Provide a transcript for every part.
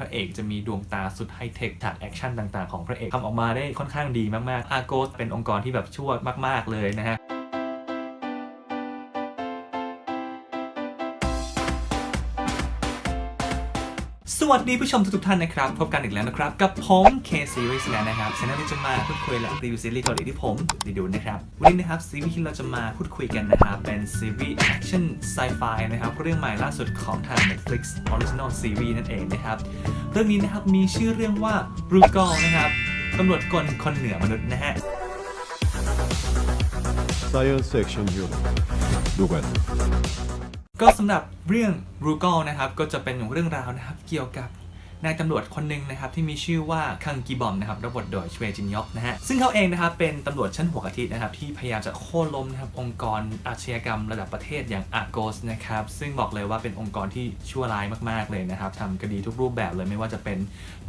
พระเอกจะมีดวงตาสุดไฮเทคฉากแอคชั่นต่างๆของพระเอกทำออกมาได้ค่อนข้างดีมากๆอาโกสเป็นองค์กรที่แบบชั่วมาก ๆเลยนะฮะ วัสดีผู้ชมทุกๆท่านนะครับ พบกันอีกแล้วนะครับ กับผม K Series แล้วนะครับช anel ที่จะมาพูดคุยและรีวิวซีรีส์เกาหลีที่ผมได้ดูนะครับ วันนี้นะครับซีรีส์ที่เราจะมาพูดคุยกันนะครับ เป็นซีรีส์แอคชั่นไซไฟนะครับเรื่องใหม่ล่าสุดของทาง Netflix Original Series นั่นเองนะครับ เรื่องนี้นะครับมีชื่อเรื่องว่า r u g o นะครับตำรวจกลคนเหนือมนุษย์นะฮะ 사이언스 액션 듀오 노관 ก็สำหรับเรื่อง r u g o นะครับก็จะเป็นเรื่องราวนะครับเกี่ยวกับ นายตำรวจคนหนึ่งนะครับที่มีชื่อว่าคังกีบอมนะครับรับบทโดยชเวจินยอกนะฮะซึ่งเขาเองนะครับเป็นตำรวจชั้นหัวกะทินะครับที่พยายามจะโค่นล้มนะครับองค์กรอาชญากรรมระดับประเทศอย่างอาโกสนะครับซึ่งบอกเลยว่าเป็นองค์กรที่ชั่วร้ายมากๆเลยนะครับทำคดีทุกรูปแบบเลยไม่ว่าจะเป็น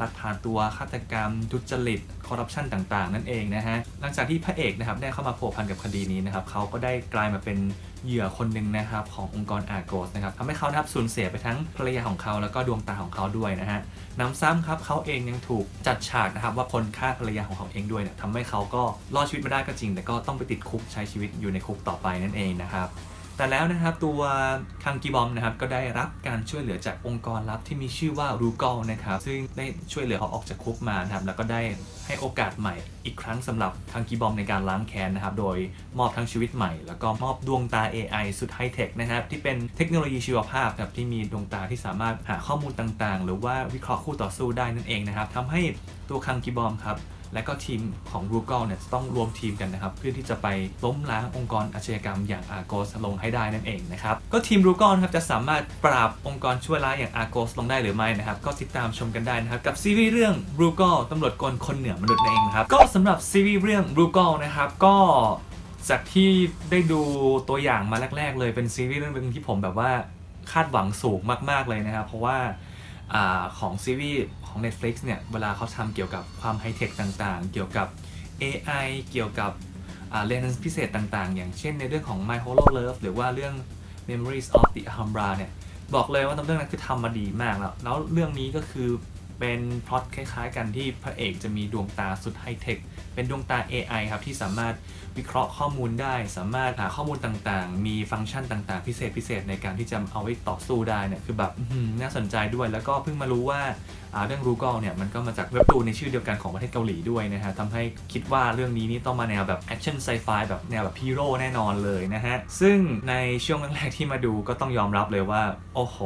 ลักพาตัวฆาตกรรมทุจริตคอร์รัปชันต่างๆ นั่นเองนะฮะหลังจากที่พระเอกนะครับได้เข้ามาพัวพันกับคดีนี้นะครับเขาก็ได้กลายมาเป็นเหยื่อคนหนึ่งนะครับขององค์กรอาโกสนะครับทำให้เขานะครับสูญเสียไปทั้งภรรยาของเขาแล้วก็ดวงตาของเขาด้วยนะฮะน้ำซ้ำครับเขาเองยังถูกจัดฉากนะครับว่าคนฆ่าภรรยาของเขาเองด้วยเนี่ยทำให้เขาก็รอดชีวิตมาได้ก็จริง แต่ก็ต้องไปติดคุกใช้ชีวิตอยู่ในคุกต่อไปนั่นเองนะครับ แต่แล้วนะครับตัวคังกีบอมนะครับก็ได้รับการช่วยเหลือจากองค์กรลับที่มีชื่อว่ารูกอลนะครับซึ่งได้ช่วยเหลือเขาออกจากคุกมานะครับแล้วก็ได้ให้โอกาสใหม่อีกครั้งสำหรับคังกีบอมในการล้างแค้นนะครับโดยมอบทั้งชีวิตใหม่ แล้วก็มอบดวงตา AI สุดไฮเทคนะครับที่เป็นเทคโนโลยีชีวภาพครับที่มีดวงตาที่สามารถหาข้อมูลต่างๆ หรือว่าวิเคราะห์คู่ต่อสู้ได้นั่นเองนะครับทำให้ตัวคังกีบอมครับ และก็ทีมของ Google เนี่ยจะต้องรวมทีมกันนะครับเพื่อที่จะไปล้มล้างองค์กรอาชญากรรมอย่าง Argos ลงให้ได้นั่นเองนะครับก็ทีม Google นะครับจะสามารถปราบองค์กรชั่วร้ายอย่าง Argos ลงได้หรือไม่นะครับก็ติดตามชมกันได้นะครับกับซีรีส์เรื่อง Google ตำรวจกลคนเหนือมนุษย์นั่นเองนะครับก็สำหรับซีรีส์เรื่อง Google นะครับก็จากที่ได้ดูตัวอย่างมาแรก ๆ เลยเป็นซีรีส์เรื่องนึงที่ผมแบบว่าคาดหวังสูงมากๆเลยนะครับเพราะว่า อของซีรีส์ของ Netflix เนี่ย เวลาเขาทำเกี่ยวกับความไฮเทคต่างๆ เกี่ยวกับ AI เกี่ยวกับเลนส์พิเศษต่างๆ อย่างเช่นในเรื่องของ My Holo Love หรือว่าเรื่อง Memories of the Alhambra เนี่ย บอกเลยว่าตำเรื่องนั้นคือทำมาดีมากแล้ว แล้วเรื่องนี้ก็คือ เป็นพล็อตคล้ายๆ กันที่พระเอกจะมีดวงตาสุดไฮเทค เป็นดวงตา AI ครับที่สามารถวิเคราะห์ข้อมูลได้ สามารถหาข้อมูลต่างๆ มีฟังก์ชันต่างๆ พิเศษพิเศษในการที่จะเอาไว้ต่อสู้ได้เนี่ยคือแบบน่าสนใจด้วย แล้วก็เพิ่งมารู้ว่าเรื่องรูกอลเนี่ยมันก็มาจากเว็บตูนในชื่อเดียวกันของประเทศเกาหลีด้วยนะฮะทำให้คิดว่าเรื่องนี้นี่ต้องมาแนวแบบแอคชั่นไซไฟแบบแนวแบบฮีโร่แน่นอนเลยนะฮะ ซึ่งในช่วงแรกๆที่มาดูก็ต้องยอมรับเลยว่า โอ้โห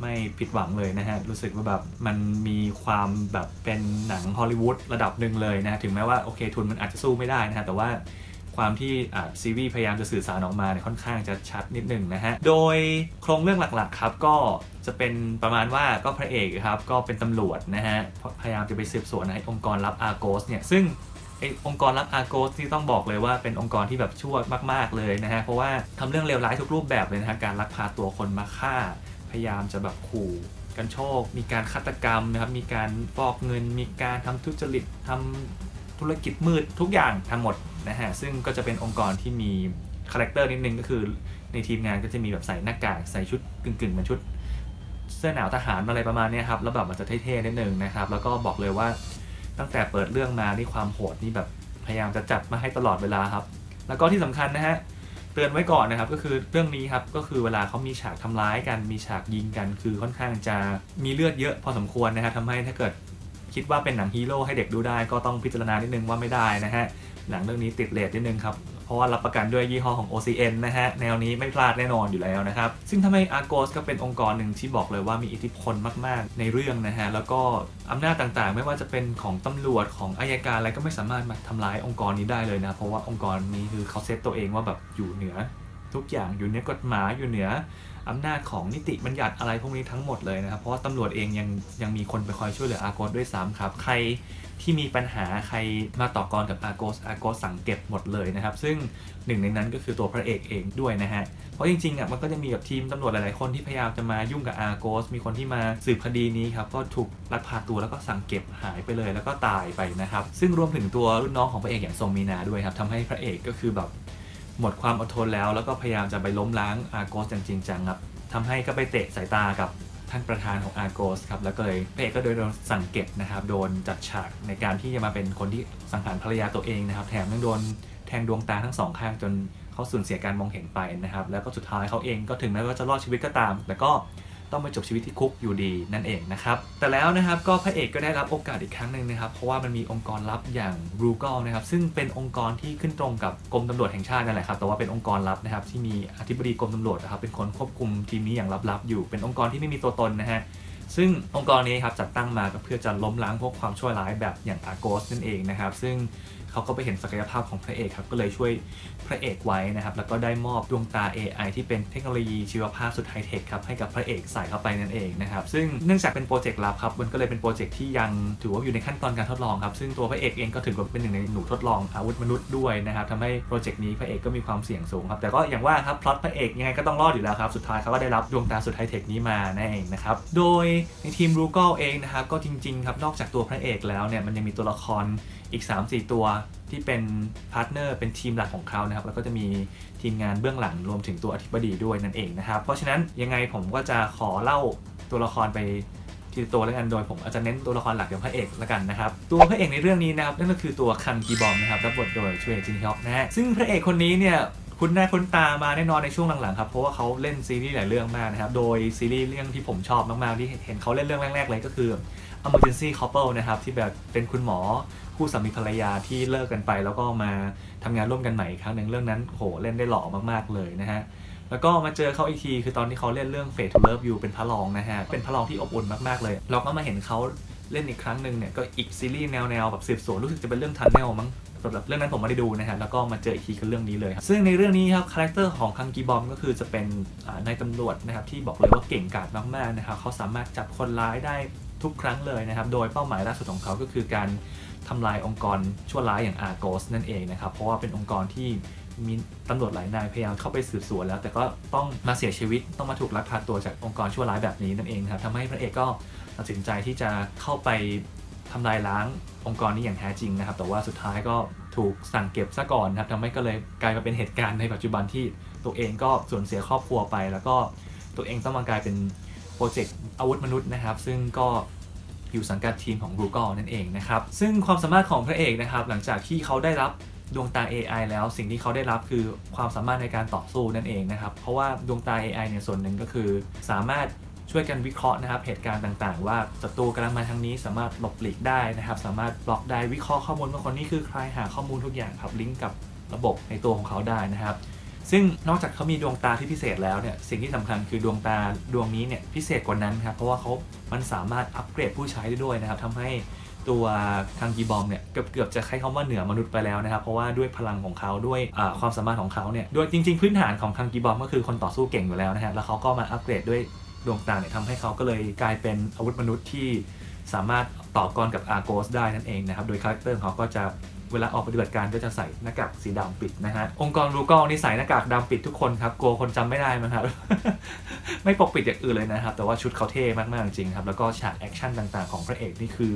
ไม่ผิดหวังเลยนะฮะ รู้สึกว่าแบบมันมีความแบบเป็นหนังฮอลลีวูดระดับหนึ่งเลยนะฮะถึงแม้ว่าโอเคทุนมันอาจจะสู้ไม่ได้นะฮะ แต่ว่า ความที่ซีรีส์พยายามจะสื่อสารออกมาเนี่ยค่อนข้างจะชัดนิดหนึ่งนะฮะ โดยโครงเรื่องหลักๆครับก็จะเป็นประมาณว่าก็พระเอกครับก็เป็นตำรวจนะฮะ พยายามจะไปสืบสวนในองค์กรลับอาร์โกสเนี่ยซึ่งไอองค์กรลับอาร์โกสที่ต้องบอกเลยว่าเป็นองค์กรที่แบบชั่วมาก ๆเลยนะฮะ เพราะว่าทำเรื่องเลวร้ายทุกรูปแบบเลยนะฮะการลักพาตัวคนมาฆ่า พยายามจะแบบขู่กันโชค มีการฆาตกรรมนะครับ มีการฟอกเงิน มีการทำทุจริตทำธุรกิจมืดทุกอย่างทั้งหมด นะฮะ ซึ่งก็จะเป็นองค์กรที่มีคาแรคเตอร์นิดนึงก็คือในทีมงานก็จะมีแบบใส่หน้ากากใส่ชุดกึ่งๆเหมือนชุด เสื้อหนาวทหารอะไรประมาณนี้ครับแล้วแบบมันจะเท่ๆนิดนึงนะครับ แล้วก็บอกเลยว่าตั้งแต่เปิดเรื่องมานี่ความโหดนี่แบบพยายามจะจัดมาให้ตลอดเวลาครับ แล้วก็ที่สำคัญนะฮะเตือนไว้ก่อนนะครับก็คือเรื่องนี้ครับก็คือเวลาเขามีฉากทำร้ายกันมีฉากยิงกัน คือค่อนข้างจะมีเลือดเยอะพอสมควรนะครับทำให้ถ้าเกิดคิดว่าเป็นหนังฮีโร่ให้เด็กดูได้ก็ต้องพิจารณานิดนึงว่าไม่ได้นะฮะ หนังเรื่องนี้ติดเลทนิดนึงครับ เพราะว่ารับประกันด้วยยี่ห้อของ OCN นะฮะ แนวนี้ไม่พลาดแน่นอนอยู่แล้วนะครับ ซึ่งทำให้ Argos ก็เป็นองค์กรหนึ่งที่บอกเลยว่ามีอิทธิพลมาก ๆ ในเรื่องนะฮะ แล้วก็อำนาจต่างๆ ไม่ว่าจะเป็นของตำรวจของอายการอะไรก็ไม่สามารถมาทำร้ายองค์กรนี้ได้เลยนะ เพราะว่าองค์กรนี้คือเขาเซตตัวเองว่าแบบอยู่เหนือ ทุกอย่างอยู่เหนือกฎหมายอยู่เหนือ อำนาจของนิติบัญญัติอะไรพวกนี้ทั้งหมดเลยนะครับ เพราะว่าตำรวจเองยังยังมีคนไปคอยช่วยเหลืออาโกสด้วยซ้ำครับ ใครที่มีปัญหาใครมาต่อกรกับอาโกสอาโกสสั่งเก็บหมดเลยนะครับ ซึ่งหนึ่งในนั้นก็คือตัวพระเอกเองด้วยนะฮะ เพราะจริงๆอะมันก็จะมีแบบทีมตำรวจหลายๆคนที่พยายามจะมายุ่งกับอาโกส มีคนที่มาสืบคดีนี้ครับ ก็ถูกลักพาตัวแล้วก็สั่งเก็บหายไปเลยแล้วก็ตายไปนะครับ ซึ่งรวมถึงตัวรุ่นน้องของพระเอกอย่างทรงมีนาด้วยครับทำให้พระเอกก็คือแบบ หมดความอดทนแล้ว แล้วก็พยายามจะไปล้มล้างอาร์โกสอย่างจริงจังครับทำให้ก็ไปเตะสายตากับท่านประธานของอาร์โกสครับแล้วก็เลยพระเอกก็โดนโดนสั่งเก็บนะครับ โดนจัดฉากในการที่จะมาเป็นคนที่สังหารภรรยาตัวเองนะครับ แถมยังโดนแทงดวงตาทั้งสองข้างจนเขาสูญเสียการมองเห็นไปนะครับ แล้วก็สุดท้ายเขาเองก็ถึงแม้ว่าจะรอดชีวิตก็ตาม แต่ก็ ต้องไปจบชีวิตที่คุกอยู่ดีนั่นเองนะครับ แต่แล้วนะครับก็พระเอกก็ได้รับโอกาสอีกครั้งหนึ่งนะครับ เพราะว่ามันมีองค์กรลับอย่างรูก a l นะครับ ซึ่งเป็นองค์กรที่ขึ้นตรงกับกรมตำรวจแห่งชาตินั่นแหละครับ แต่ว่าเป็นองค์กรลับนะครับที่มีอธิบดีกรมตำรวจนะครับ เป็นคนควบคุมทีมนี้อย่างลับๆอยู่ เป็นองค์กรที่ไม่มีตัวตนนะฮะซึ่งองค์กรนี้ครับจัดตั้งมาก็เพื่อจะล้มล้างพวกความชั่วร้ายแบบอย่างอาโกสนั่นเองนะครับ ซึ่ง เขาก็ไปเห็นศักยภาพของพระเอกครับก็เลยช่วยพระเอกไว้นะครับแล้วก็ได้มอบดวงตา AI ที่เป็นเทคโนโลยีชีวภาพสุดไฮเทคครับให้กับพระเอกใส่เข้าไปนั่นเองนะครับซึ่งเนื่องจากเป็นโปรเจกต์ลับครับมันก็เลยเป็นโปรเจกต์ที่ยังถือว่าอยู่ในขั้นตอนการทดลองครับซึ่งตัวพระเอกเองก็ถือว่าเป็นหนึ่งในหนูทดลองอาวุธมนุษย์ด้วยนะครับทำให้โปรเจกต์นี้พระเอกก็มีความเสี่ยงสูงครับแต่ก็อย่างว่าครับพล็อตพระเอกยังไงก็ต้องรอดอยู่แล้วครับสุดท้ายเขาก็ได้รับดวงตาสุดไฮเทคนี้มาแน่เองนะครับโดยในทีมรูก a l เองนะครับก็จริงๆครับนอกจากตัวพระเอกแล้วเนี่ยมันยังมีตัวละคร อีก 3-4 ตัวที่เป็นพาร์ทเนอร์เป็นทีมหลักของเขานะครับ แล้วก็จะมีทีมงานเบื้องหลังรวมถึงตัวอธิบดีด้วยนั่นเองนะครับ เพราะฉะนั้นยังไงผมก็จะขอเล่าตัวละครไปทีละตัวแล้วกันโดยผมอาจจะเน้นตัวละครหลักอย่างพระเอกแล้วกันนะครับ ตัวพระเอกในเรื่องนี้นะครับนั่นก็คือตัวคันกีบอมนะครับรับบทโดยชเวจินฮยอกนะฮะซึ่งพระเอกคนนี้เนี่ยคุณหน้าคุ้นตามาแน่นอนในช่วงหลังๆครับ เพราะว่าเขาเล่นซีรีส์หลายเรื่องมากนะครับ โดยซีรีส์เรื่องที่ผมชอบมากๆที่เห็นเขาเล่นเรื่องแรกๆเลยก็คือ Emergency Couple นะครับที่แบบเป็นคุณหมอ คู่สามีภรรยาที่เลิกกันไป แล้วก็มาทำงานร่วมกันใหม่อีกครั้งหนึ่งเรื่องนั้นโหเล่นได้หล่อมากๆเลยนะฮะแล้วก็มาเจอเขาอีกทีคือตอนที่เขาเล่นเรื่อง Fate to Love You เป็นพระรองนะฮะเป็นพระรองที่อบอุ่นมากๆเลย เราก็มาเห็นเขาเล่นอีกครั้งหนึ่งเนี่ยก็อีกซีรีส์แนวๆแบบสืบสวนรู้สึกจะเป็นเรื่องทันเนลมั้งสำหรับเรื่องนั้นผมไม่ได้ดูนะฮะแล้วก็มาเจออีกทีคือเรื่องนี้เลยครับซึ่งในเรื่องนี้ครับคาแรคเตอร์ของคังกีบอมก็คือจะเป็นนายตำรวจนะครับที่บอกเลยว่าเก่งกาจมากๆนะครับเขาสามารถจับคนร้ายได้ทุกครั้งเลยนะครับโดยเป้าหมายล่าสุดของเขาก็คือการ ทำลายองค์กรชั่วร้ายอย่างอาร์โกสนั่นเองนะครับ เพราะว่าเป็นองค์กรที่มีตำรวจหลายนายพยายามเข้าไปสืบสวนแล้ว แต่ก็ต้องมาเสียชีวิตต้องมาถูกลักพาตัวจากองค์กรชั่วร้ายแบบนี้นั่นเองครับทำให้พระเอกก็ตัดสินใจที่จะเข้าไปทำลายล้างองค์กรนี้อย่างแท้จริงนะครับ แต่ว่าสุดท้ายก็ถูกสั่งเก็บซะก่อนนะครับทำให้ก็เลยกลายมาเป็นเหตุการณ์ในปัจจุบันที่ตัวเองก็สูญเสียครอบครัวไป แล้วก็ตัวเองต้องมากลายเป็นโปรเจกต์อาวุธมนุษย์นะครับ ซึ่งก็ อยู่สังกัดทีมของ Google นั่นเองนะครับ ซึ่งความสามารถของพระเอกนะครับ หลังจากที่เขาได้รับดวงตา AI แล้วสิ่งที่เขาได้รับคือความสามารถในการต่อสู้นั่นเองนะครับ เพราะว่าดวงตา AI เนี่ยส่วนหนึ่งก็คือ สามารถช่วยกันวิเคราะห์นะครับเหตุการณ์ต่างๆ ว่าศัตรูกำลังมาทางนี้สามารถหลบหลีกได้นะครับ สามารถบล็อกได้วิเคราะห์ข้อมูลว่าคนนี้คือใครหาข้อมูลทุกอย่างครับลิงก์กับระบบในตัวของเขาได้นะครับ ซึ่งนอกจากเขามีดวงตาที่พิเศษแล้วเนี่ยสิ่งที่สำคัญคือดวงตาดวงนี้เนี่ยพิเศษกว่านั้นครับเพราะว่าเขามันสามารถอัปเกรดผู้ใช้ได้ด้วยนะครับทำให้ตัวคังกีบอมเนี่ยเกือบเกือบจะใช้คำว่าเหนือมนุษย์ไปแล้วนะครับ เพราะว่าด้วยพลังของเขาด้วยความสามารถของเขาเนี่ยโดยจริง ๆ พื้นฐานของคังกีบอมก็คือคนต่อสู้เก่งอยู่แล้วนะฮะแล้วเขาก็มาอัปเกรดด้วยดวงตาเนี่ยทำให้เขาก็เลยกลายเป็นอาวุธมนุษย์ที่สามารถต่อกรกับอาร์โกสได้นั่นเองนะครับ โดยคาแรคเตอร์ของเขาก็จะ เวลาออกปฏิบัติการก็จะใส่หน้ากากสีดำปิดนะฮะ องค์กรรูกอลนี่ใส่หน้ากากดำปิดทุกคนครับ กลัวคนจำไม่ได้มั้งครับ ไม่ปกปิดอย่างอื่นเลยนะครับ แต่ว่าชุดเขาเท่มากๆจริงๆครับ แล้วก็ฉากแอคชั่นต่างๆของพระเอกนี่คือ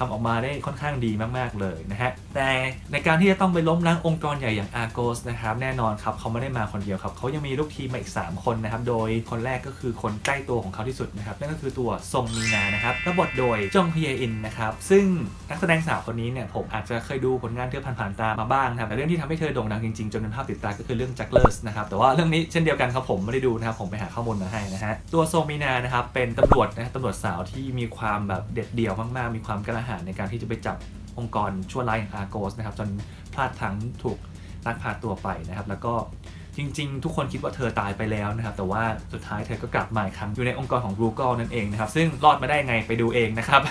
ทำออกมาได้ค่อนข้างดีมากๆเลยนะฮะแต่ในการที่จะต้องไปล้มล้างองค์กรใหญ่อย่างอาร์โกสนะครับแน่นอนครับเขาไม่ได้มาคนเดียวครับเขายังมีลูกทีมมาอีก 3 คนนะครับโดยคนแรกก็คือคนใกล้ตัวของเขาที่สุดนะครับนั่นก็คือตัวซงมีนานะครับรับบทโดยจงเฮียอินนะครับซึ่งนักแสดงสาวคนนี้เนี่ยผมอาจจะเคยดูผลงานเธอผ่านๆตามาบ้างนะครับแต่เรื่องที่ทำให้เธอโด่งดังจริงๆจนเป็นภาพติดตาก็คือเรื่อง Jugglers นะครับแต่ว่าเรื่องนี้เช่นเดียวกันครับผมไม่ได้ดูนะครับผมไปหาข้อมูลมาให้นะฮะตัวโซมีนานะครับเป็นตำรวจนะตำรวจสาวที่มีความแบบเด็ดเดี่ยวมากๆ มีความกล้าหาญในการที่จะไปจับองค์กรชั่วร้ายอย่างอาร์โกสนะครับจนพลาดพลั้งถูกลักพาตัวไปนะครับ แล้วก็จริง ๆ ทุกคนคิดว่าเธอตายไปแล้วนะครับ แต่ว่าสุดท้ายเธอก็กลับมาอีกครั้งอยู่ในองค์กรของ Google นั่นเองนะครับ ซึ่งรอดมาได้ไงไปดูเองนะครับ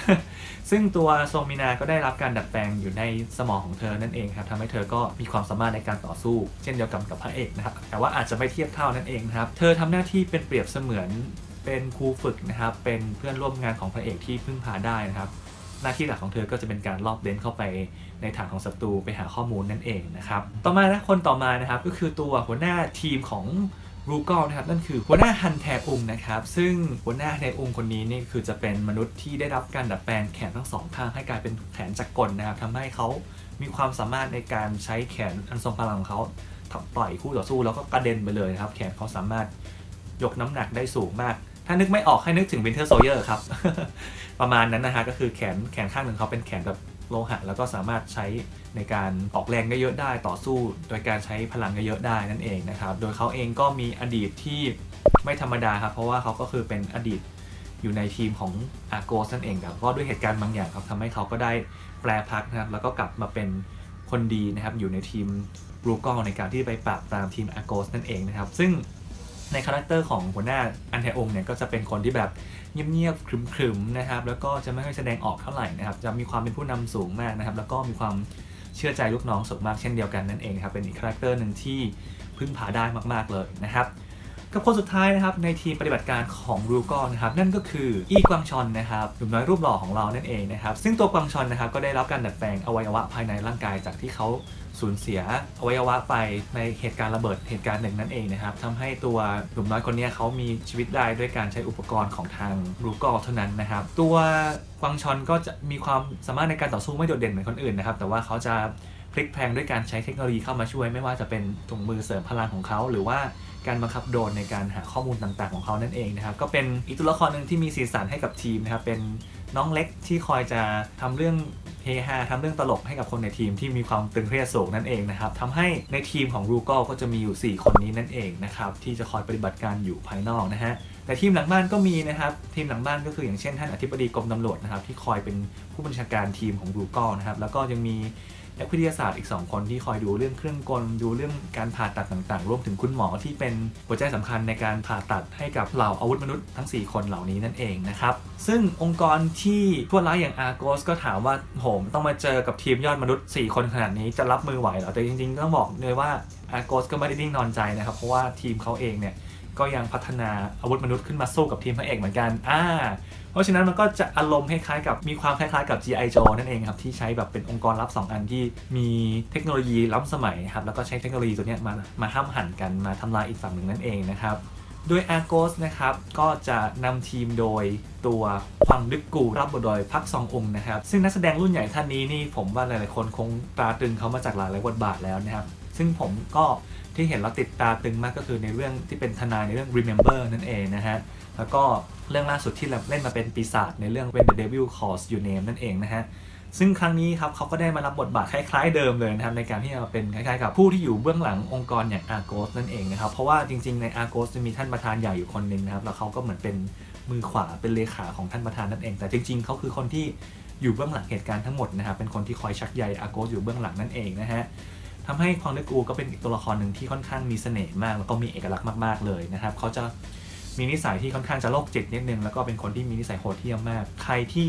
ซึ่งตัวโซมินาก็ได้รับการดัดแปลงอยู่ในสมองของเธอนั่นเองครับทำให้เธอก็มีความสามารถในการต่อสู้ เช่นเดียวกับกับพระเอกนะครับ แต่ว่าอาจจะไม่เทียบเท่านั่นเองนะครับ เธอทำหน้าที่เป็นเปรียบเสมือนเป็นครูฝึกนะครับ เป็นเพื่อนร่วมงานของพระเอกที่พึ่งพาได้นะครับ หน้าที่หลักของเธอก็จะเป็นการลอบเลนเข้าไปในฐานของศัตรูไปหาข้อมูลนั่นเองนะครับ ต่อมานะคนต่อมานะครับก็คือตัวหัวหน้าทีมของรูก l นะครับนั่นคือหัวหน้าฮันแทอุงนะครับซึ่งหัวหน้าฮันแทอุงคนนี้นี่คือจะเป็นมนุษย์ที่ได้รับการดัดแปลงแขนทั้งสองข้างให้กลายเป็นแขนจักรกลนะครับทำให้เขามีความสามารถในการใช้แขนอันทรงพลังของเขาต่อยคู่ต่อสู้แล้วก็กระเด็นไปเลยนะครับแขนเขาสามารถยกน้ำหนักได้สูงมาก ถ้านึกไม่ออกให้นึกถึง Winter Soldier ครับ ประมาณนั้นนะฮะก็คือแขนแขนข้างหนึ่งเขาเป็นแขนแบบโลหะ แล้วก็สามารถใช้ในการออกแรงได้เยอะได้ต่อสู้ โดยการใช้พลังเยอะๆได้นั่นเองนะครับ โดยเขาเองก็มีอดีตที่ไม่ธรรมดาครับ เพราะว่าเขาก็คือเป็นอดีตอยู่ในทีมของอาโกสนั่นเองครับก็ด้วยเหตุการณ์บางอย่างครับทำให้เขาก็ได้แปลพักนะครับแล้วก็กลับมาเป็นคนดีนะครับอยู่ในทีมบรูกอในการที่ไปปราบปรามทีมอาโกสนั่นเองนะครับ ซึ่ง ในคาแรคเตอร์ของหัวหน้าอันเทองเนี่ยก็จะเป็นคนที่แบบเงียบๆครึมๆนะครับแล้วก็จะไม่ค่อยแสดงออกเท่าไหร่นะครับจะมีความเป็นผู้นำสูงมากนะครับ แล้วก็มีความเชื่อใจลูกน้องสูงมากเช่นเดียวกันนั่นเองครับเป็นอีกคาแรคเตอร์หนึ่งที่พึ่งพาได้มากๆเลยนะครับ กับคนสุดท้ายนะครับในทีมปฏิบัติการของรูกอนะครับนั่นก็คืออีกวางชอนนะครับหนุ่มน้อยรูปหล่อของเรานั่นเองนะครับซึ่งตัวกวางชอนนะครับก็ได้รับการดัดแปลงอวัยวะภายในร่างกายจากที่เขาสูญเสียอวัยวะไปในเหตุการณ์ระเบิดเหตุการณ์หนึ่งนั่นเองนะครับทำให้ตัวหนุ่มน้อยคนนี้เขามีชีวิตได้ด้วยการใช้อุปกรณ์ของทางรูกอเท่านั้นนะครับ ตัวกวางชอนก็จะมีความสามารถในการต่อสู้ไม่โดดเด่นเหมือนคนอื่นนะครับ แต่ว่าเขาจะพลิกแพลงด้วยการใช้เทคโนโลยีเข้ามาช่วย ไม่ว่าจะเป็นถุงมือเสริมพลังของเขาหรือว่า การบังคับโดรนในการหาข้อมูลต่างๆ ของเขานั่นเองนะครับก็เป็นอีกตัวละครหนึ่งที่มีสีสันให้กับทีมนะครับเป็นน้องเล็กที่คอยจะทำเรื่องเฮฮาทำเรื่องตลกให้กับคนในทีมที่มีความตึงเครียดสูงนั่นเองนะครับทำให้ในทีมของรูกก็จะมีอยู่ 4 คนนี้นั่นเองนะครับที่จะคอยปฏิบัติการอยู่ภายนอกนะฮะแต่ทีมหลังบ้านก็มีนะครับทีมหลังบ้านก็คืออย่างเช่นท่านอธิบดีกรมตำรวจนะครับที่คอยเป็นผู้บัญชาการทีมของรูก l นะครับแล้วก็ยังมี นักวิทยาศาสตร์อีก 2 คนที่คอยดูเรื่องเครื่องกล ดูเรื่องการผ่าตัดต่างๆ รวมถึงคุณหมอที่เป็นหัวใจสำคัญในการผ่าตัดให้กับเหล่าอาวุธมนุษย์ทั้ง 4 คนเหล่านี้นั่นเองนะครับ ซึ่งองค์กรที่ทั่วร้ายอย่างอาร์โกสก็ถามว่าโหมต้องมาเจอกับทีมยอดมนุษย์ 4 คนขนาดนี้จะรับมือไหวเหรอแต่จริงๆต้องบอกเลยว่าอาร์โกสก็ไม่ได้นิ่งนอนใจนะครับเพราะว่าทีมเขาเองเนี่ย ก็ยังพัฒนาอาวุธมนุษย์ขึ้นมาสู้กับทีมพระเอกเหมือนกันอ่าเพราะฉะนั้นมันก็จะอารมณ์คล้ายๆกับมีความคล้ายๆกับ G.I. Joe นั่นเองครับ ที่ใช้แบบเป็นองค์กรลับ 2 อันที่มีเทคโนโลยีล้ำสมัยครับแล้วก็ใช้เทคโนโลยีตัวนี้มามาห้ามหันกันมาทำลายอีกฝั่งหนึ่งนั่นเองนะครับโดย Argos นะครับ ก็จะนำทีมโดยตัวควังดึกกูรับบทโดยพักซององนะครับ ซึ่งนักแสดงรุ่นใหญ่ท่านนี้นี่ผมว่าหลายๆคนคงตราตรึงเขามาจากหลายๆบทบาทแล้วนะครับ ซึ่งผมก็ ที่เห็นแล้วติดตาตึงมากก็คือในเรื่องที่เป็นทนายในเรื่อง Remember นั่นเองนะฮะ แล้วก็เรื่องล่าสุดที่เราเล่นมาเป็นปีศาจในเรื่อง When the Devil Calls Your Name นั่นเองนะฮะ ซึ่งครั้งนี้ครับเขาก็ได้มารับบทบาทคล้ายๆเดิมเลยนะครับในการที่จะมาเป็นคล้ายๆกับผู้ที่อยู่เบื้องหลังองค์กรอย่าง Argos นั่นเองนะครับ เพราะว่าจริงๆใน Argos จะมีท่านประธานใหญ่อยู่คนหนึ่งนะครับ แล้วเขาก็เหมือนเป็นมือขวาเป็นเลขาของท่านประธานนั่นเอง แต่จริง ๆเขาคือคนที่อยู่เบื้องหลังเหตุการณ์ทั้งหมดนะครับ เป็นคนที่คอยชักใย Argos อยู่เบื้องหลังนั่นเองนะฮะ ทำให้ควางลึกอูก็เป็นอีกตัวละครหนึ่งที่ค่อนข้างมีเสน่ห์มาก แล้วก็มีเอกลักษณ์มากๆเลยนะครับเขาจะมีนิสัยที่ค่อนข้างจะโรคจิตนิดนึงแล้วก็เป็นคนที่มีนิสัยโหดเหี้ยมมาก ใครที่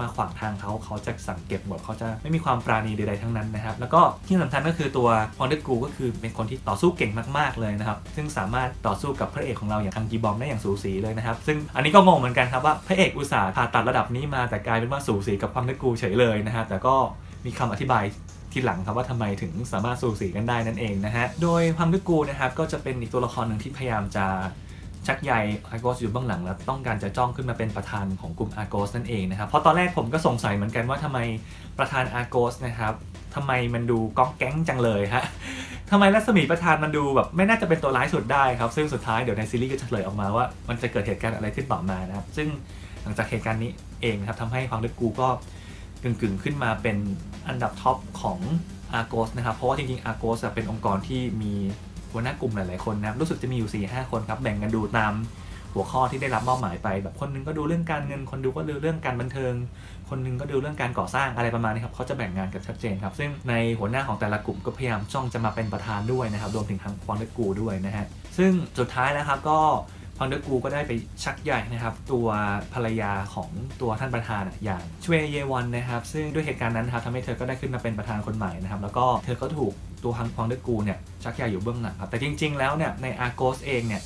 มาขวางทางเขาเขาจะสังเก็บหมดเขาจะไม่มีความปราณีใดๆทั้งนั้นนะครับ แล้วก็ที่สำคัญก็คือตัวควางลึกอูก็คือเป็นคนที่ต่อสู้เก่งมากๆเลยนะครับ ซึ่งสามารถต่อสู้กับพระเอกของเราอย่างคังกีบอมได้อย่างสูสีเลยนะครับ ซึ่งอันนี้ก็งงเหมือนกันครับว่าพระเอกอุตส่าห์ผ่าตัดระดับนี้มาแต่กลายเป็นว่าสูสีกับควางลึกอูเฉยเลยนะฮะแต่ก็มีคำอธิบาย ทีหลังครับว่าทำไมถึงสามารถสูสีกันได้นั่นเองนะฮะ โดยพัมดึกกูนะครับก็จะเป็นอีกตัวละครหนึ่งที่พยายามจะชักใยอาร์โกสอยู่เบื้องหลังแล้วต้องการจะจ้องขึ้นมาเป็นประธานของกลุ่มอาร์โกสนั่นเองนะครับ เพราะตอนแรกผมก็สงสัยเหมือนกันว่าทำไมประธานอาร์โกสนะครับทำไมมันดูก้องแก๊งจังเลยฮะทำไมรัศมีประธานมันดูแบบไม่น่าจะเป็นตัวร้ายสุดได้ครับ ซึ่งสุดท้ายเดี๋ยวในซีรีส์ก็จะเฉลยออกมาว่ามันจะเกิดเหตุการณ์อะไรขึ้นต่อมานะครับ ซึ่งหลังจากเหตุการณ์นี้เองนะครับทำให้พังดึกกูก็ กึ่งๆ ขึ้นมาเป็นอันดับท็อปของ Argos นะครับ เพราะว่าจริงๆ Argos เป็นองค์กรที่มีหัวหน้ากลุ่มหลายๆคนนะครับ รู้สึกจะมีอยู่4-5คนครับ แบ่งกันดูตามหัวข้อที่ได้รับมอบหมายไป แบบคนหนึงก็ดูเรื่องการเงิน คนดูก็ดูเรื่องการบันเทิง คนหนึงก็ดูเรื่องการก่อสร้างอะไรประมาณนี้ครับเขาจะแบ่งงานกันชัดเจนครับ ซึ่งในหัวหน้าของแต่ละกลุ่มก็พยายามจ้องจะมาเป็นประธานด้วยนะครับ รวมถึงทางควอนเดกูด้วยนะฮะ ซึ่งสุดท้ายนะครับก็ พังเดอร์กูก็ได้ไปชักใหญ่นะครับตัวภรรยาของตัวท่านประธานอะย่างชเวเยวอนนะครับซึ่งด้วยเหตุการณ์นั้นครับทำให้เธอก็ได้ขึ้นมาเป็นประธานคนใหม่นะครับแล้วก็เธอก็ถูกตัวฮังพังเดอร์กูเนี่ยชักใหญ่อยู่เบื้องหลังครับแต่จริง ๆ แล้วเนี่ยในอาร์โกสเองเนี่ย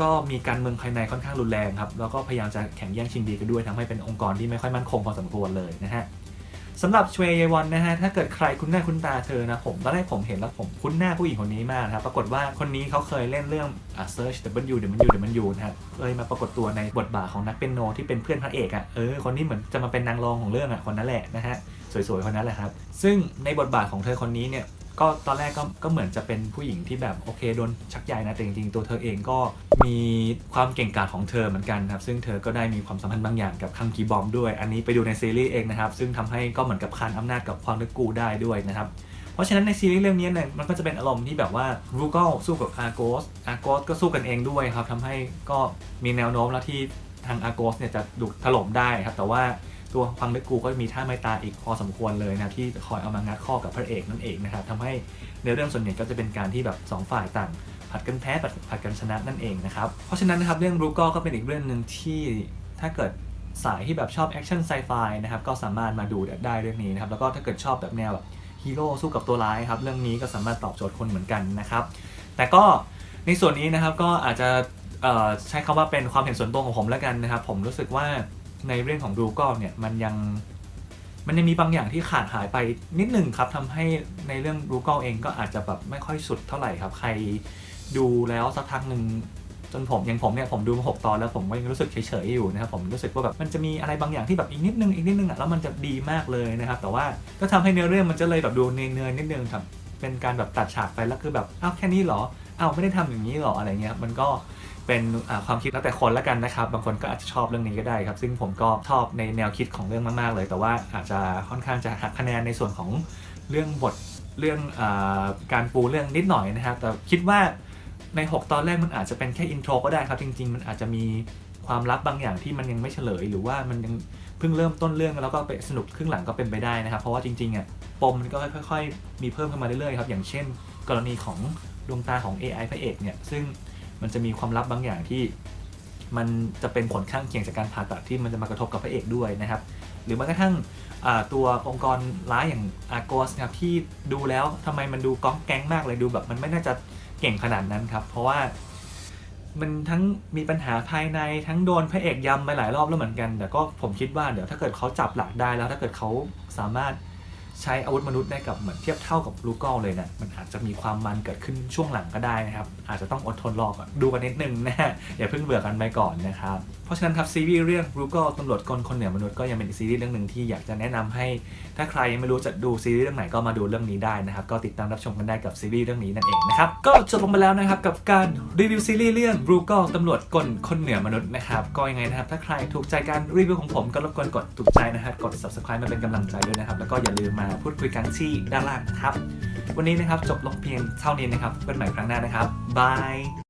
ก็มีการเมืองภายในค่อนข้างรุนแรงครับแล้วก็พยายามจะแข่งแย่งชิงดีกันด้วยทำให้เป็นองค์กรที่ไม่ค่อยมั่นคงพอสมควรเลยนะฮะ สำหรับชเวเยวอนนะฮะ ถ้าเกิดใครคุ้นหน้าคุ้นตาเธอนะ ผมตอนแรกผมเห็นแล้วผมคุ้นหน้าผู้หญิงคนนี้มากนะครับ ปรากฏว่าคนนี้เขาเคยเล่นเรื่องอ่า search W W W นะฮะเคยมาปรากฏตัวในบทบาทของนักเป็นโนที่เป็นเพื่อนพระเอกอะ่ะ เออ คนนี้เหมือนจะมาเป็นนางรองของเรื่องอะ่ะ คนนั้นแหละนะฮะ สวยๆ คนนั้นแหละครับ ซึ่งในบทบาทของเธอคนนี้เนี่ย ก็ตอนแรกก็ก็เหมือนจะเป็นผู้หญิงที่แบบโอเคโดนชักใยนะแต่จริงๆตัวเธอเองก็มีความเก่งกาจของเธอเหมือนกันครับซึ่งเธอก็ได้มีความสัมพันธ์บางอย่างกับคังกีบอมด้วย อันนี้ไปดูในซีรีส์เองนะครับซึ่งทำให้ก็เหมือนกับคานอำนาจกับควางลึกกูได้ด้วยนะครับเพราะฉะนั้นในซีรีส์เรื่องนี้เนี่ยมันก็จะเป็นอารมณ์ที่แบบว่ารูเกลสู้กับอาร์โกสอาร์โกสก็สู้กันเองด้วยครับทำให้ก็มีแนวโน้มแล้วที่ทางอาร์โกสเนี่ยจะถูกถล่มได้ครับแต่ว่า ตัวฟังลึกกูก็มีท่าไม้ตาอีกพอสมควรเลยนะที่คอยเอามางัดข้อกับพระเอกนั่นเองนะครับทำให้ในเรื่องส่วนใหญ่ก็จะเป็นการที่แบบสองฝ่ายต่างผัดกันแพ้ผัดกันชนะนั่นเองนะครับเพราะฉะนั้นนะครับเรื่องรูกลก็เป็นอีกเรื่องหนึ่งที่ถ้าเกิดสายที่แบบชอบแอคชั่นไซไฟนะครับก็สามารถมาดูได้เรื่องนี้นะครับแล้วก็ถ้าเกิดชอบแบบแนวแบบฮีโร่สู้กับตัวร้ายครับเรื่องนี้ก็สามารถตอบโจทย์คนเหมือนกันนะครับแต่ก็ในส่วนนี้นะครับก็อาจจะใช้คำว่าเป็นความเห็นส่วนตัวของผมแล้วกันนะครับ ผมรู้สึกว่า ในเรื่องของดูก็เนี่ยมันยังมันยังมีบางอย่างที่ขาดหายไปนิดหนึ่งครับทำให้ในเรื่องรูก l เองก็อาจจะแบบไม่ค่อยสุดเท่าไหร่ครับ ใครดูแล้วสักพักหนึ่งจนผมอย่างผมเนี่ยผมดูมาหกตอนแล้วผมก็ยังรู้สึกเฉยๆอยู่นะครับผมรู้สึกว่าแบบมันจะมีอะไรบางอย่างที่แบบอีกนิดนึงอีกนิดนึงอะแล้วมันจะดีมากเลยนะครับ แต่ว่าก็ทำให้เนื้อเรื่องมันจะเลยแบบดูเนื่อยๆนิดนึงครับเป็นการแบบตัดฉากไปแล้วคือแบบอ้าวแค่นี้เหรออ้าวไม่ได้ทำอย่างนี้เหรออะไรเงี้ยมันก็ เป็นความคิดแล้วแต่คนละกันนะครับ บางคนก็อาจจะชอบเรื่องนี้ก็ได้ครับ ซึ่งผมก็ชอบในแนวคิดของเรื่องมาก ๆ เลย แต่ว่าอาจจะค่อนข้างจะหักคะแนนในส่วนของเรื่องบทเรื่องอการปูเรื่องนิดหน่อยนะครับ แต่คิดว่าใน 6 ตอนแรกมันอาจจะเป็นแค่อินโทรก็ได้ครับ จริง ๆ มันอาจจะมีความลับบางอย่างที่มันยังไม่เฉลย หรือว่ามันยังเพิ่งเริ่มต้นเรื่องแล้วก็ไปสนุกครึ่งหลังก็เป็นไปได้นะครับ เพราะว่าจริงๆอะปมมันก็ค่อย ๆ มีเพิ่มขึ้นมาเรื่อยๆครับอย่างเช่น กรณีของดวงตาของ AI พระเอกเนี่ยซึ่ง มันจะมีความลับบางอย่างที่ มันจะเป็นผลข้างเคียงจากการผ่าตัดที่มันจะมากระทบกับพระเอกด้วยนะครับ หรือแม้กระทั่งตัวองค์กรร้ายอย่างอาร์โกสนะครับที่ดูแล้วทำไมมันดูก้องแก๊งมากเลยดูแบบมันไม่น่าจะเก่งขนาดนั้นครับ เพราะว่ามันทั้งมีปัญหาภายในทั้งโดนพระเอกยำไปหลายรอบแล้วเหมือนกัน แต่ก็ผมคิดว่าเดี๋ยวถ้าเกิดเขาจับหลักได้แล้วถ้าเกิดเขาสามารถ ใช้อาวุธมนุษย์ได้กับเหมือนเทียบเท่ากับลูกอลเลยเนะี่ยมันอาจจะมีความมันเกิดขึ้นช่วงหลังก็ได้นะครับ อาจจะต้องอดทนรอก่อนดูกันนิดนึงนะฮะอย่าเพิ่งเบื่อกันไปก่อนนะครับ ราะฉะนั้นครับซีรีส์เรื่องรูก l ตำรวจกลคนเหนือมนุษย์ก็ยังเป็นซีรีส์เรื่องหนึ่งที่อยากจะแนะนำให้ ถ้าใครยังไม่รู้จะดูซีรีส์เรื่องไหนก็มาดูเรื่องนี้ได้นะครับ ก็ติดตามรับชมกันได้กับซีรีส์เรื่องนี้นั่นเองนะครับ ก็จบลงไปแล้วนะครับกับการรีวิวซีรีส์เรื่องรูก l ตำรวจกลคนเหนือมนุษย์นะครับก็ยังไงนะครับถ้าใครถูกใจการรีวิวของผมก็รบกวนกดถูกใจนะครับกด subscribe มาเป็นกำลังใจด้วยนะครับแล้วก็อย่าลืมมาพูดคุยกันที่ด้านล่างนะครับวันนี้นะครับจบลงเพียงเท่านี้นะครับพบกันใหม่ครั้งหน้านะครับบาย